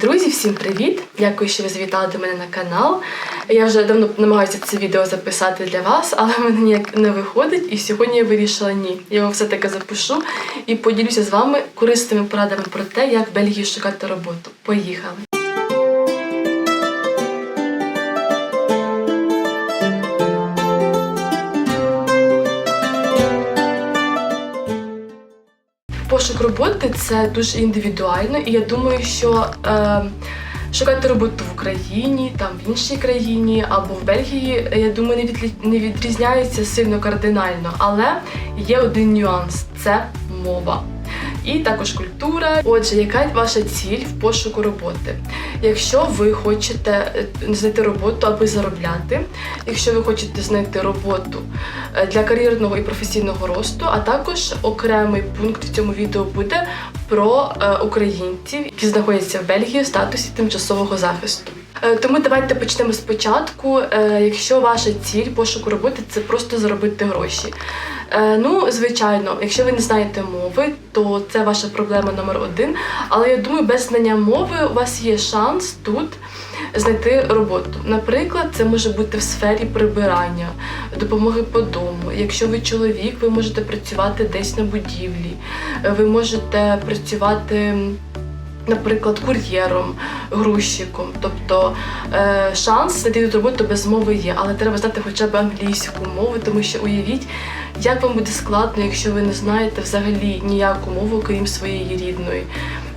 Друзі, всім привіт! Дякую, що ви завітали до мене на канал. Я вже давно намагаюся це відео записати для вас, але мене ніяк не виходить. І сьогодні я вирішила ні. Я його все-таки запишу і поділюся з вами корисними порадами про те, як в Бельгії шукати роботу. Поїхали! Пошук роботи це дуже індивідуально, і я думаю, що е, шукати роботу в Україні, там в іншій країні або в Бельгії, я думаю, не, відлі... не відрізняється сильно кардинально. Але є один нюанс це мова. І також культура. Отже, яка ваша ціль в пошуку роботи? Якщо ви хочете е, знайти роботу, аби заробляти, якщо ви хочете знайти роботу е, для кар'єрного і професійного росту, а також окремий пункт в цьому відео буде про е, українців, які знаходяться в Бельгії в статусі тимчасового захисту. Тому давайте почнемо спочатку. Якщо ваша ціль пошуку роботи це просто заробити гроші. Е, Ну, звичайно, якщо ви не знаєте мови, то це ваша проблема номер один. Але я думаю, без знання мови у вас є шанс тут знайти роботу. Наприклад, це може бути в сфері прибирання, допомоги по дому. Якщо ви чоловік, ви можете працювати десь на будівлі, Е, ви можете працювати. Наприклад, кур'єром, грузчиком. Тобто е, шанс знайти роботу без мови є, але треба знати хоча б англійську мову, тому що уявіть, як вам буде складно, якщо ви не знаєте взагалі ніяку мову, крім своєї рідної.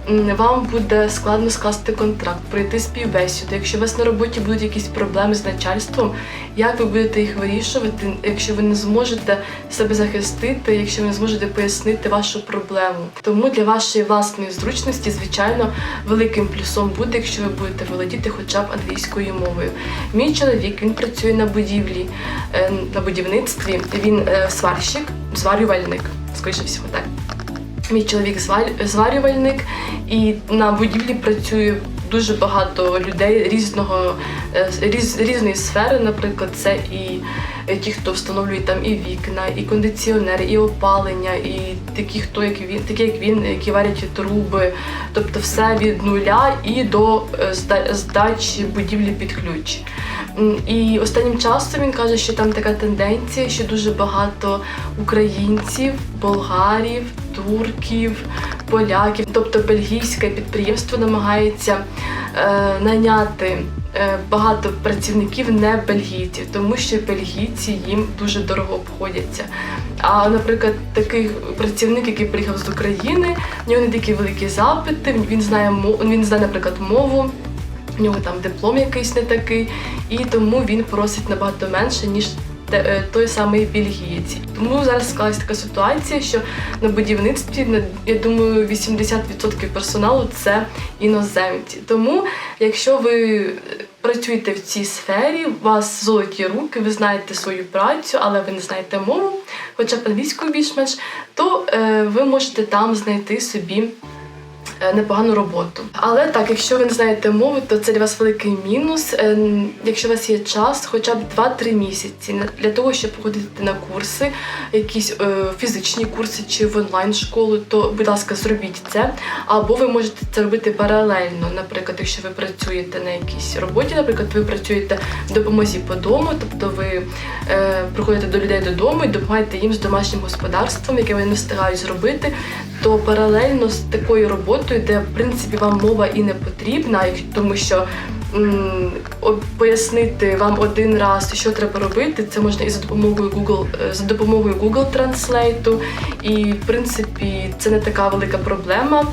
Вам буде складно скласти контракт, пройти співбесіду. Якщо у вас на роботі будуть якісь проблеми з начальством, як ви будете їх вирішувати, якщо ви не зможете себе захистити, якщо ви не зможете пояснити вашу проблему? Тому для вашої власної зручності, звичайно, великим плюсом буде, якщо ви будете володіти хоча б англійською мовою. Мій чоловік він працює на будівлі, е, на будівництві. Він е, сварщик, зварювальник, скоріше всього, так. Мій чоловік звар- зварювальник, і на будівлі працює дуже багато людей різного е, різ, різної сфери. Наприклад, це і е, ті, хто встановлює там і вікна, і кондиціонери, і опалення, і такі, хто як він, такі як він, які варять труби, тобто все від нуля і до е, здачі будівлі під ключ. І останнім часом він каже, що там така тенденція, що дуже багато українців, болгарів, турків, поляків, тобто бельгійське підприємство намагається е, наняти е, багато працівників не бельгійців, тому що бельгійці їм дуже дорого обходяться. А, наприклад, такий працівник, який приїхав з України, в нього не такі великі запити, він знає він знає, наприклад, мову. У нього там диплом якийсь не такий, і тому він просить набагато менше, ніж той самий бельгієць. Тому зараз склалась така ситуація, що на будівництві, я думаю, 80% персоналу це іноземці. Тому, якщо ви працюєте в цій сфері, у вас золоті руки, ви знаєте свою працю, але ви не знаєте мову, хоча б англійською більш-менш, то е, ви можете там знайти собі е, непогану роботу. Але так, якщо ви не знаєте мови, то це для вас великий мінус. Е, Якщо у вас є час, хоча б 2-3 місяці для того, щоб походити на курси, якісь е, фізичні курси чи в онлайн-школу, то, будь ласка, зробіть це. Або ви можете це робити паралельно. Наприклад, якщо ви працюєте на якійсь роботі, наприклад, ви працюєте в допомозі по дому, тобто ви е, приходите до людей додому і допомагаєте їм з домашнім господарством, яке вони не встигають зробити, то паралельно з такою роботою, де в принципі вам мова і не потрібна, тому що пояснити вам один раз, що треба робити, це можна і за допомогою Google, е, за допомогою Google Translate, і в принципі це не така велика проблема.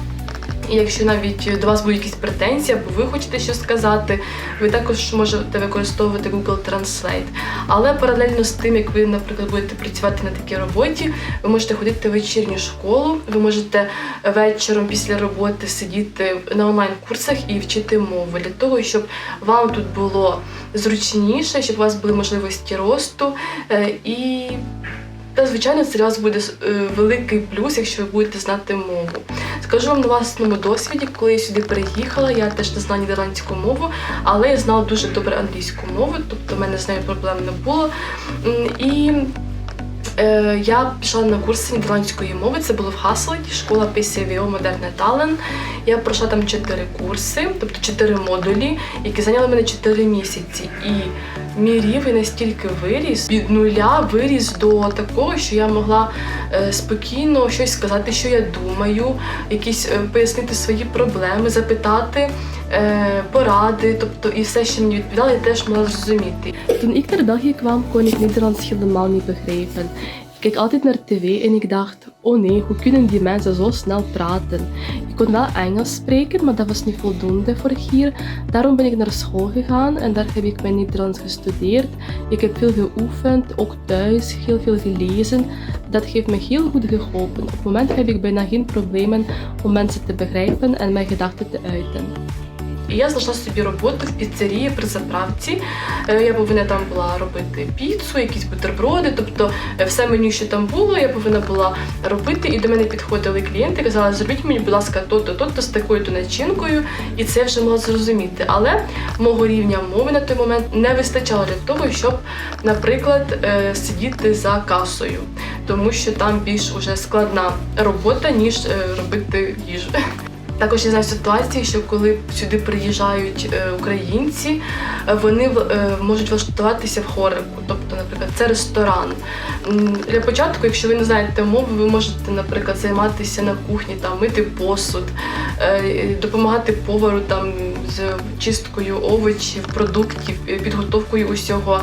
І якщо навіть до вас будуть якісь претензії, або ви хочете щось сказати, ви також можете використовувати Google Translate. Але паралельно з тим, як ви, наприклад, будете працювати на такій роботі, ви можете ходити в вечірню школу, ви можете вечором після роботи сидіти на онлайн-курсах і вчити мову для того, щоб вам тут було зручніше, щоб у вас були можливості росту е, і. Та, звичайно, це для вас буде е, великий плюс, якщо ви будете знати мову. Скажу вам на власному досвіді, коли я сюди переїхала, я теж не знала нідерландську мову, але я знала дуже добре англійську мову, тобто в мене з нею проблем не було. І Е, Я пішла на курси нідерландської мови. Це було в Хаслеті, школа PCVO Модерне Тален. Я пройшла там чотири курси, тобто чотири модулі, які зайняли мене чотири місяці. І мій рівень настільки виріс від нуля виріс до такого, що я могла е, спокійно щось сказати, що я думаю, якісь е, пояснити свої проблеми, запитати е, поради, тобто і все, що мені відповідали, я теж могла зрозуміти. Toen ik naar België kwam, kon ik Nederlands helemaal niet. Ik keek altijd naar tv en ik dacht, oh nee, hoe kunnen die mensen zo snel praten? Ik kon wel Engels spreken, maar dat was niet voldoende voor hier. Daarom ben ik naar school gegaan en daar heb ik mijn Nederlands gestudeerd. Ik heb veel geoefend, ook thuis, heel veel gelezen. Dat heeft me heel goed geholpen. Op het moment heb ik bijna geen problemen om mensen te begrijpen en mijn gedachten te uiten. І я знайшла собі роботу в піцерії при заправці. Е, Я повинна там була робити піцу, якісь бутерброди, тобто е, все меню, що там було, я повинна була робити. І до мене підходили клієнти, казали, зробіть мені, будь ласка, то-то, то-то з такою-то начинкою, і це вже могла зрозуміти. Але мого рівня мови на той момент не вистачало для того, щоб, наприклад, е, сидіти за касою, тому що там більш уже складна робота, ніж робити їжу. Також я знаю ситуації, що коли сюди приїжджають е, українці, е, вони е, можуть влаштуватися в хорику. Тобто, наприклад, це ресторан. Для початку, якщо ви не знаєте мови, ви можете, наприклад, займатися на кухні, там мити посуд, допомагати повару там з чисткою овочів, продуктів, підготовкою усього.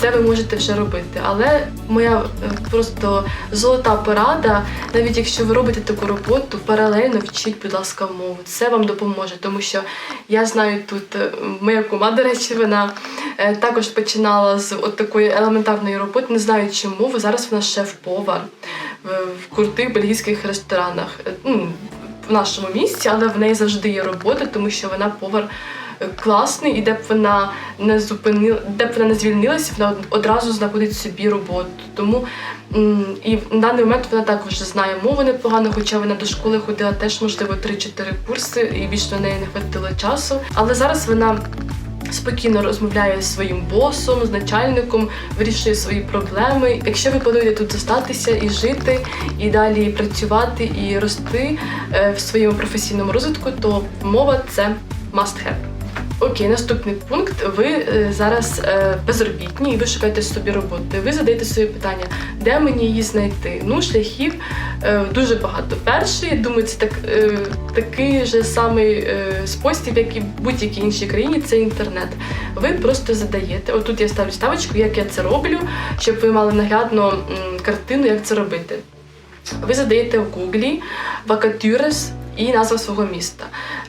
Це ви можете вже робити. Але моя е, просто золота порада, навіть якщо ви робите таку роботу, паралельно вчіть, будь ласка, мову. Це вам допоможе, тому що я знаю тут е, моя кума, до речі, вона е, також починала з от такої елементарної роботи, не знаючи мову. Зараз вона шеф-повар в, крутих бельгійських ресторанах. Ну, в нашому місті, але в неї завжди є робота, тому що вона повар класний, і де б вона не зупинила, де б вона не звільнилася, вона од- одразу знаходить собі роботу. Тому і в даний момент вона також знає мову непогано, хоча вона до школи ходила теж, можливо, 3-4 курси, і більше на неї не хватило часу. Але зараз вона. Спокійно розмовляє зі своїм босом, з начальником, вирішує свої проблеми. Якщо ви плануєте тут зостатися і жити, і далі працювати і рости е, в своєму професійному розвитку, то мова це must have. Окей, наступний пункт. Ви е, зараз е, безробітні і ви шукаєте собі роботи. Ви задаєте собі питання, де мені її знайти? Ну, шляхів е, дуже багато. Перший, думаю, це так, такий же самий спосіб, як і в будь-якій іншій країні, це інтернет. Ви просто задаєте. Отут я ставлю ставочку, як я це роблю, щоб ви мали наглядно картину, як це робити. Ви задаєте в Гуглі вакатюрес і назва свого міста.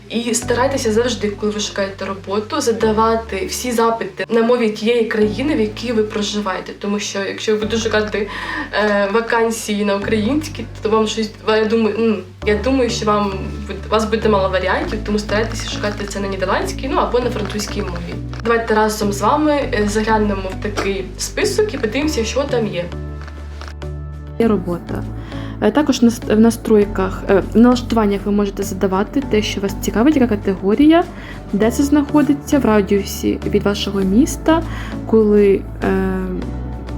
І старайтеся завжди, коли ви шукаєте роботу, задавати всі запити на мові тієї країни, в якій ви проживаєте. Тому що якщо ви будете шукати е, вакансії на українській, то вам щось я думаю, я думаю, що вам вас буде мало варіантів, тому старайтеся шукати це на нідерландській, ну або на французькій мові. Давайте разом з вами е, заглянемо в такий список і подивимося, що там є. Є робота. Е, Також в настройках, е, в налаштуваннях ви можете задавати те, що вас цікавить, яка категорія, де це знаходиться, в радіусі від вашого міста, коли е,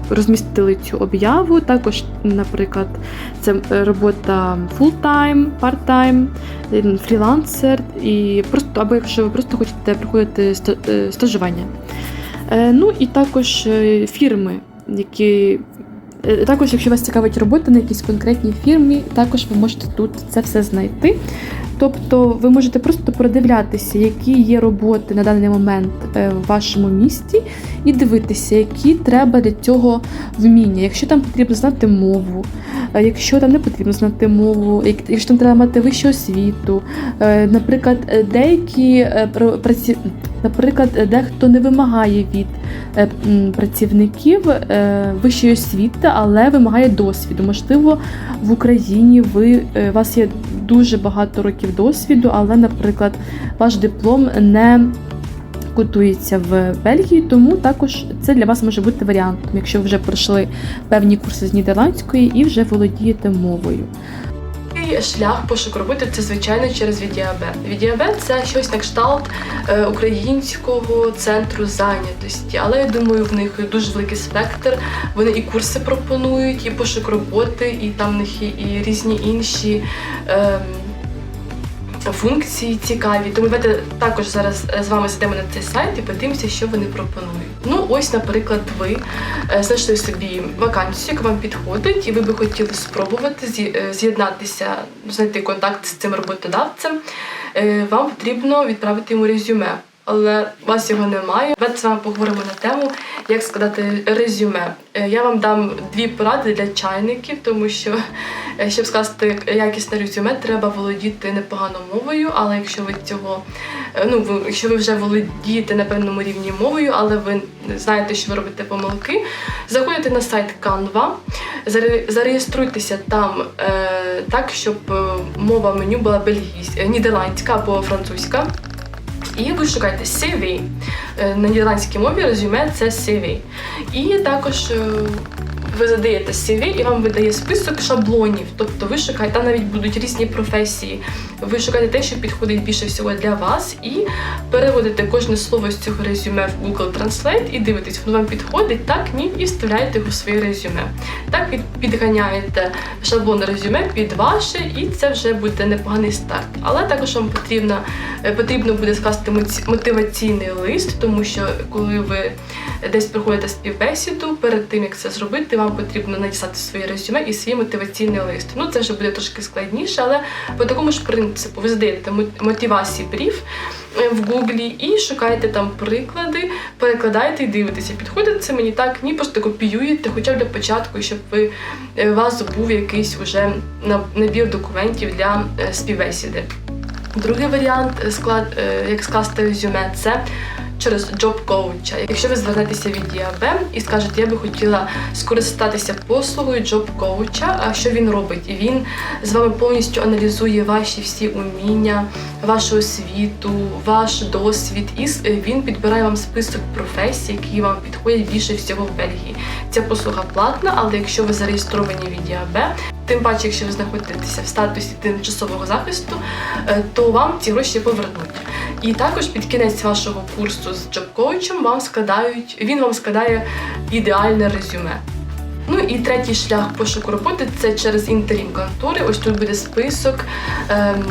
розмістили цю об'яву. Також, наприклад, це робота full-time, part-time, фрілансер, і просто, або якщо ви просто хочете проходити стажування. Ну і також фірми, які Також, якщо вас цікавить робота на якійсь конкретній фірмі, також ви можете тут це все знайти. Тобто ви можете просто продивлятися, які є роботи на даний момент е, в вашому місті, і дивитися, які треба для цього вміння. Якщо там потрібно знати мову, е, якщо там не потрібно знати мову, якщо там треба мати вищу освіту, е, наприклад, деякі праці... наприклад, дехто не вимагає від працівників вищої освіти, але вимагає досвіду. Можливо, в Україні ви у вас є дуже багато років досвіду, але, наприклад, ваш диплом не котується в Бельгії, тому також це для вас може бути варіантом, якщо ви вже пройшли певні курси з нідерландської і вже володієте мовою. Шлях пошуку роботи це звичайно через VDAB. VDAB – це щось на кшталт е, українського центру зайнятості, але я думаю, в них дуже великий спектр. Вони і курси пропонують, і пошук роботи, і там в них і різні інші. ем, Функції цікаві, тому давайте також зараз е, з вами зайдемо на цей сайт і подивимося, що вони пропонують. Ну, ось, наприклад, ви е, знайшли собі вакансію, яка вам підходить, і ви би хотіли спробувати е, з'єднатися, знайти контакт з цим роботодавцем. Вам потрібно відправити йому резюме. Але у вас його немає. Давайте з вами поговоримо на тему, як складати резюме. Е, Я вам дам дві поради для чайників, тому що е, щоб скласти якісне резюме, треба володіти непогано мовою. Але якщо ви цього, е, ну ви, якщо ви вже володієте на певному рівні мовою, але ви знаєте, що ви робите помилки, заходите на сайт Canva, заре- зареєструйтеся там так, щоб мова меню була бельгійська, нідерландська або французька. І ви шукаєте CV. Е, На нідерландській мові резюме це CV. І також е, ви задаєте CV і вам видає список шаблонів. Тобто ви шукаєте, там навіть будуть різні професії. Ви шукаєте те, що підходить більше всього для вас, і переводите кожне слово з цього резюме в Google Translate і дивитесь, воно вам підходить, так, ні, і вставляєте його в своє резюме. Так підганяєте шаблон резюме під ваше, і це вже буде непоганий старт. Але також вам потрібно, е, потрібно буде скласти мотиваційний лист, тому що коли ви десь проходите співбесіду, перед тим як це зробити, вам потрібно надіслати своє резюме і свій мотиваційний лист. Ну це вже буде трошки складніше, але по такому ж принципу ви задаєте мотивації брів е, в гуглі і шукаєте там приклади, перекладаєте і дивитеся, підходить це мені так, ні, просто копіюєте, хоча б для початку, щоб ви е, у вас був якийсь уже набір документів для е, співбесіди. Другий варіант склад, як скласти резюме, це через job коуча. Якщо ви звернетеся від ДІАБ і скажете, я би хотіла скористатися послугою job коуча, а що він робить? І він з вами повністю аналізує ваші всі уміння, вашу освіту, ваш досвід, і він підбирає вам список професій, які вам підходять більше всього в Бельгії. Ця послуга платна, але якщо ви зареєстровані від ДІАБ, тим паче, якщо ви знаходитеся в статусі тимчасового захисту, е, то вам ці гроші повернуть. І також під кінець вашого курсу з джоб-коучем вам складають, він вам складає ідеальне резюме. Ну і третій шлях пошуку роботи це через інтерім-контори. Ось тут буде список ем,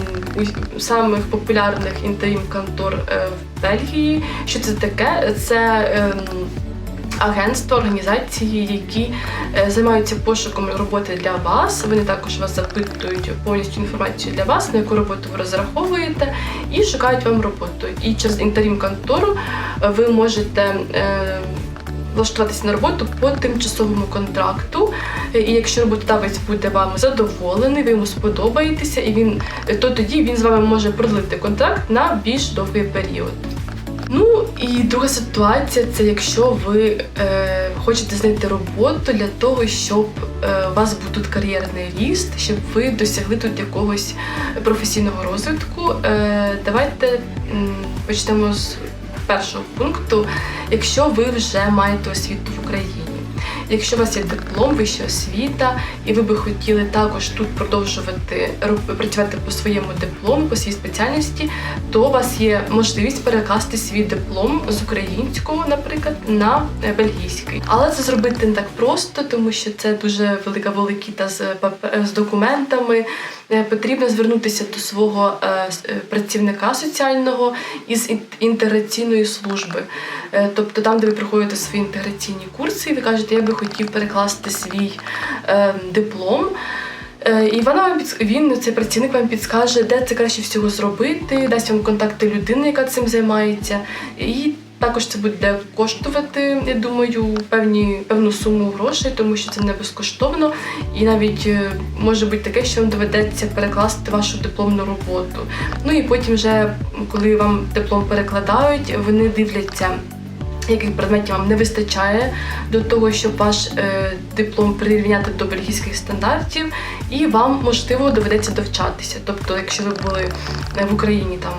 самих популярних інтерім-контор е, в Бельгії. Що це таке? Це ем, агентства, організації, які е, займаються пошуком роботи для вас. Вони також вас запитують повністю інформацію для вас, на яку роботу ви розраховуєте, і шукають вам роботу. І через інтерім-контору е, ви можете. е, Влаштуватися на роботу по тимчасовому контракту, і якщо роботодавець буде вам задоволений, ви йому сподобаєтеся, і він то тоді він з вами може продлити контракт на більш довгий період. Ну і друга ситуація це якщо ви е, хочете знайти роботу для того, щоб е, у вас був тут кар'єрний ріст, щоб ви досягли тут якогось професійного розвитку. Е, давайте почнемо з першого пункту. Якщо ви вже маєте освіту в Україні. Якщо у вас є диплом, вища освіта, і ви би хотіли також тут продовжувати працювати по своєму диплому, по своїй спеціальності, то у вас є можливість перекласти свій диплом з українського, наприклад, на е, бельгійський. Але це зробити не так просто, тому що це дуже велика волокіта з з документами. Е, Потрібно звернутися до свого е, е, працівника соціального із інтеграційної служби. Тобто там, де ви проходите свої інтеграційні курси, і ви кажете, я би хотів перекласти свій диплом. І вона вам він, цей працівник вам підскаже, де це краще всього зробити, дасть вам контакти людини, яка цим займається. І також це буде коштувати, я думаю, певні, певну суму грошей, тому що це не безкоштовно. І навіть е, може бути таке, що вам доведеться перекласти вашу дипломну роботу. Ну і потім, вже, коли вам диплом перекладають, вони дивляться. Яких предметів вам не вистачає до того, щоб ваш е, диплом прирівняти до бельгійських стандартів, і вам можливо доведеться довчатися. Тобто, якщо ви були е, в Україні там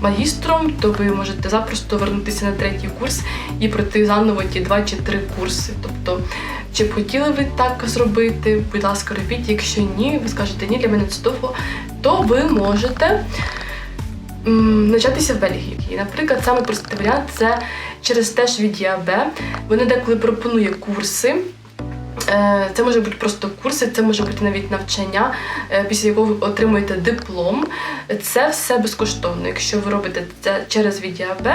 магістром, то ви можете запросто вернутися на третій курс і пройти заново ті два чи три курси. Тобто, чи б хотіли ви так зробити, будь ласка, робіть. Якщо ні, ви скажете ні, для мене це довго, то ви можете навчатися в Бельгії. І, наприклад, саме простий варіант це через теж від ЄАБ. Вони деколи пропонує курси. Е, Це може бути просто курси, це може бути навіть навчання, е, після якого ви отримуєте диплом. Це все безкоштовно. Якщо ви робите це через ВідіАБ,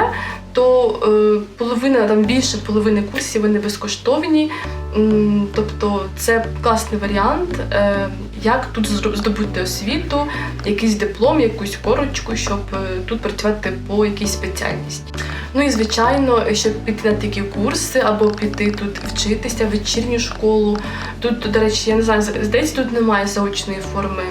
то е, половина там більше половини курсів вони безкоштовні. Тобто це класний варіант, як тут здобути освіту, якийсь диплом, якусь корочку, щоб тут працювати по якійсь спеціальності. Ну і звичайно, щоб піти на такі курси або піти тут вчитися, вечірню школу. Тут, до речі, я не знаю, здається, тут немає заочної форми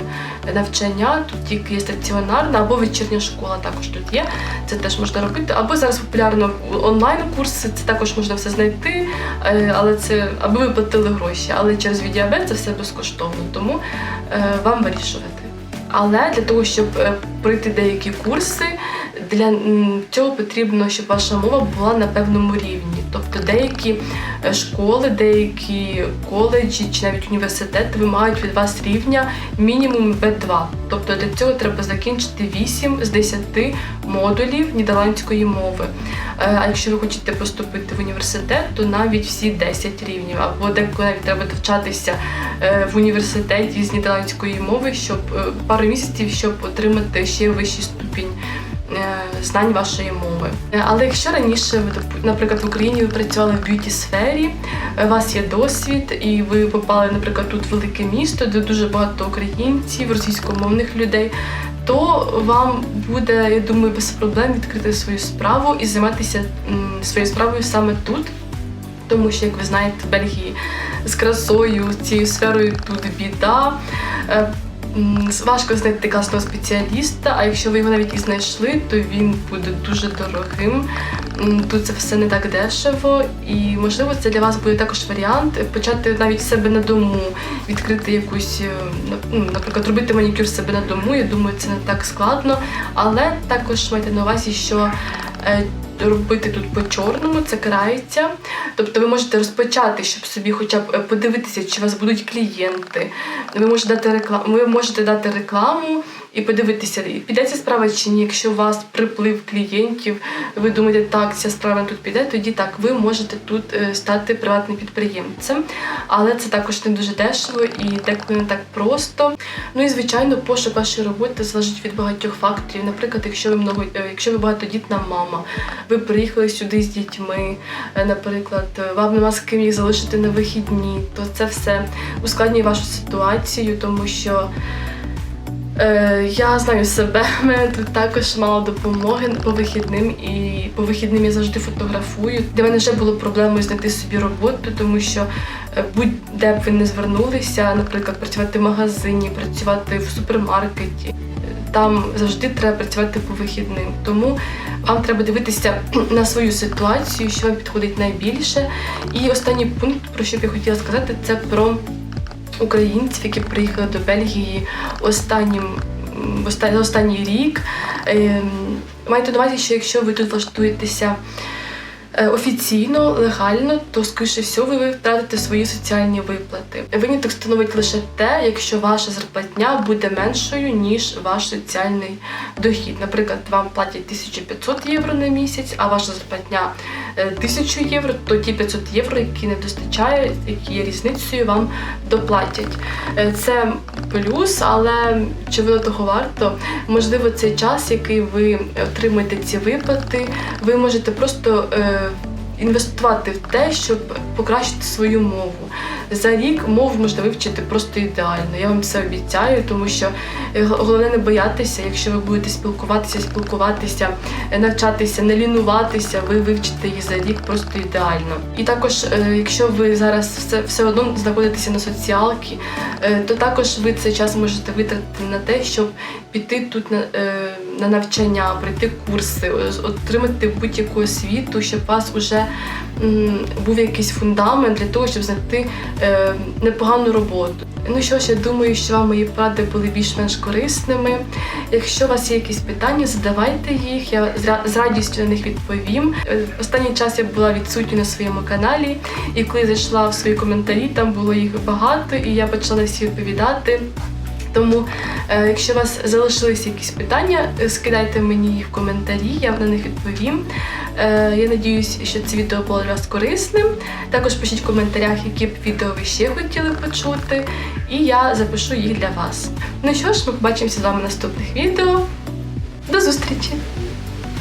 навчання, тут тільки є стаціонарна або вечірня школа також тут є. Це теж можна робити. Або зараз популярно онлайн-курси, це також можна все знайти, е, але це аби ви платили гроші. Але через відеобет це все безкоштовно, тому е, вам вирішувати. Але для того, щоб е, пройти деякі курси, для цього потрібно, щоб ваша мова була на певному рівні. Тобто деякі е, школи, деякі коледжі чи навіть університети вимагають від вас рівня мінімум B2. Тобто для цього треба закінчити 8 з 10 модулів нідерландської мови. Е, А якщо ви хочете поступити в університет, то навіть всі 10 рівнів, або деколи навіть треба довчатися е, в університеті з нідерландської мови, щоб пару місяців, щоб отримати ще вищий ступінь. Е, Знань вашої мови. Е, Але якщо раніше ви, наприклад, в Україні ви працювали в б'юті сфері, у вас є досвід, і ви попали, наприклад, тут в велике місто, де дуже багато українців, російськомовних людей, то вам буде, я думаю, без проблем відкрити свою справу і займатися своєю справою саме тут. Тому що, як ви знаєте, в Бельгії з красою, цією сферою тут біда. Е, Важко знайти класного спеціаліста, а якщо ви його навіть і знайшли, то він буде дуже дорогим. Тут це все не так дешево, і можливо це для вас буде також варіант почати навіть себе на дому, відкрити якусь, е, ну, наприклад, робити манікюр себе на дому. Я думаю, це не так складно. Але також майте на увазі, що е, робити тут по чорному це карається. Тобто ви можете розпочати, щоб собі хоча б е, подивитися, чи у вас будуть клієнти. Ви можете дати рекламу, ви можете дати рекламу і подивитися, і піде ця справа чи ні. Якщо у вас приплив клієнтів, ви думаєте, так, ця справа тут піде, тоді так, ви можете тут е, стати приватним підприємцем. Але це також не дуже дешево і деколи не так просто. Ну і звичайно, пошук вашої роботи залежить від багатьох факторів. Наприклад, якщо ви много, е, якщо ви багатодітна мама, ви приїхали сюди з дітьми, е, наприклад, е, вам нема з ким їх залишити на вихідні, то це все ускладнює вашу ситуацію, тому що. Е, я знаю себе, мене тут також мало допомоги по вихідним, і по вихідним я завжди фотографую. Для мене вже було проблемою знайти собі роботу, тому що е, будь-де б ви не звернулися, наприклад, працювати в магазині, працювати в супермаркеті. Там завжди треба працювати по вихідним. Тому вам треба дивитися на свою ситуацію, що вам підходить найбільше. І останній пункт, про що б я хотіла сказати, це про українців, які приїхали до Бельгії останнім останній рік. Ем, Майте на увазі, що якщо ви тут влаштуєтеся офіційно, легально, то скоріше всього ви втратите свої соціальні виплати. Виняток становить лише те, якщо ваша зарплатня буде меншою, ніж ваш соціальний дохід. Наприклад, вам платять 1500 євро на місяць, а ваша зарплатня е, 1000 євро, то ті 500 євро, які не достачає, які є різницею, вам доплатять. Е, Це плюс, але чи воно того варто? Можливо, цей час, який ви отримуєте ці виплати, ви можете просто е, інвестувати в те, щоб покращити свою мову. За рік мову можна вивчити просто ідеально. Я вам це обіцяю, тому що е, головне не боятися, якщо ви будете спілкуватися, спілкуватися, е, навчатися, не лінуватися, ви вивчите її за рік просто ідеально. І також, е, якщо ви зараз все, все одно знаходитеся на соціалці, то також ви цей час можете витратити на те, щоб піти тут на. На навчання, пройти курси, отримати будь-яку освіту, щоб у вас вже був якийсь фундамент для того, щоб знайти е, непогану роботу. Ну що ж, я думаю, що вам мої поради були більш-менш корисними. Якщо у вас є якісь питання, задавайте їх. Я з радістю на них відповім. Е, Останній час я була відсутня на своєму каналі, і коли зайшла в свої коментарі, там було їх багато, і я почала всі відповідати. Тому, е, якщо у вас залишилися якісь питання, е, скидайте мені їх в коментарі, я на них відповім. Е, Я надіюсь, що це відео було для вас корисним. Також пишіть в коментарях, які б відео ви ще хотіли почути, і я запишу їх для вас. Ну що ж, ми побачимося з вами в наступних відео. До зустрічі!